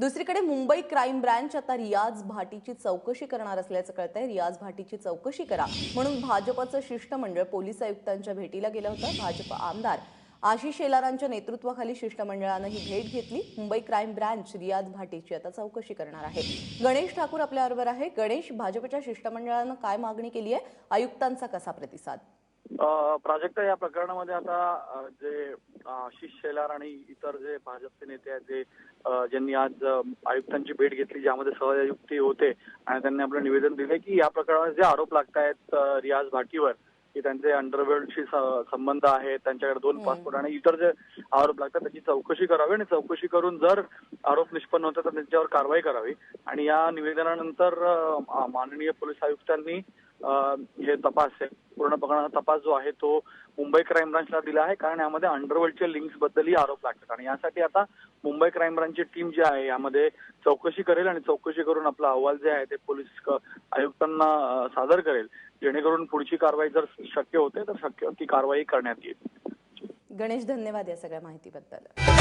दुसरीकडे Mumbai crime branch आता रियाज भाटीची चौकशी करणार असल्याचं कळतंय. रियाज भाटीची चौकशी करा म्हणून भाजपचं शिष्टमंडळ पोलीस आयुक्तांच्या भेटीला गेलं होतं. भाजप आमदार आशिष शेलारांच्या नेतृत्वाखाली शिष्टमंडळानं ही भेट घेतली. मुंबई क्राईम ब्रँच रियाज भाटीची आता चौकशी करणार आहे. गणेश ठाकूर आपल्याबरोबर आहे. गणेश भाजपच्या शिष्टमंडळानं काय मागणी केली आहे? आयुक्तांचा कसा प्रतिसाद? प्राजक्ता या प्रकरणामध्ये आता जे आशिष शेलार आणि इतर जे भाजपचे नेते आहेत जे ज्यांनी आज आयुक्तांची भेट घेतली ज्यामध्ये सहआयुक्ती होते आणि त्यांनी आपलं निवेदन दिले की या प्रकरणात जे आरोप लागतायत अ, रियाज भाटीवर की त्यांचे अंडरवर्ल्डशी संबंध आहेत त्यांच्याकडे दोन. पासपोर्ट आणि इतर जे आरोप लागतात त्याची चौकशी करावी आणि चौकशी करून जर आरोप निष्पन्न होतात तर त्यांच्यावर कारवाई करावी आणि या निवेदनानंतर माननीय पोलीस आयुक्तांनी हे तपास आहे. पूर्ण प्रकरणाचा तपास जो आहे तो मुंबई क्राईम ब्रांचला दिला आहे. कारण यामध्ये अंडरवर्ल्डच्या लिंक्स बद्दलही आरोप लागतात. आणि यासाठी आता मुंबई क्राईम ब्रांचची टीम जी आहे यामध्ये चौकशी करेल आणि चौकशी करून आपला अहवाल जे आहे ते पोलीस आयुक्तांना सादर करेल. जेणेकरून पुढची कारवाई जर शक्य होते तर शक्य ती कारवाई करण्यात येईल. गणेश धन्यवाद या सगळ्या माहितीबद्दल.